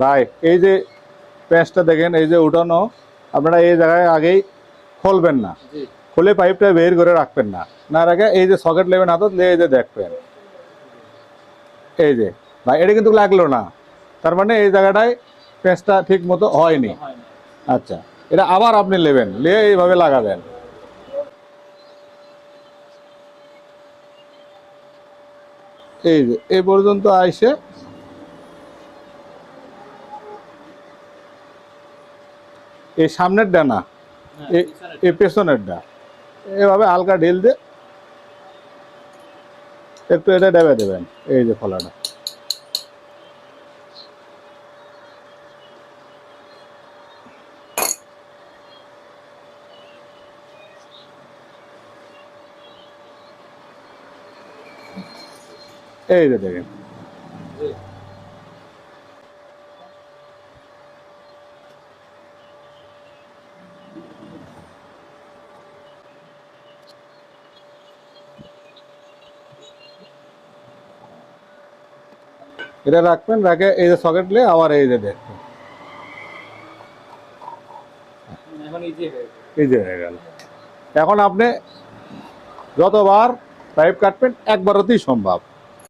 ভাই এই যে প্যাঁচটা দেখেন এই যে উঠানো আপনারা এই জায়গায় আগেই খুলবেন না। খুলে পাইপটা বের করে রাখবেন না। না রাখে এই যে সকেট নেবেন হাতত এই যে দেখবেন। এই যে ভাই এটা কিন্তু লাগল না। তার মানে এই জায়গাটায় পেঁচটা ঠিক মতো হয়নি। আচ্ছা এটা আবার আপনি নেবেন নিয়ে এইভাবে লাগাবেন। এই যে এই পর্যন্ত আইসে এই সামনের ডানা হ্যাঁ, এ- এই পেছনেরটা এভাবে হালকা ঢিল দিয়ে একটু এটা ডেবে দেবেন এই যে ফলাটা। এই যে দেখেন। এটা রাখবেন রাখে এই যে সকেট নিয়ে আবার এই যে দেখবেন ইজি হয়ে হয়ে গেল। এখন আপনি যতবার পাইপ কাটবেন একবারতেই সম্ভব।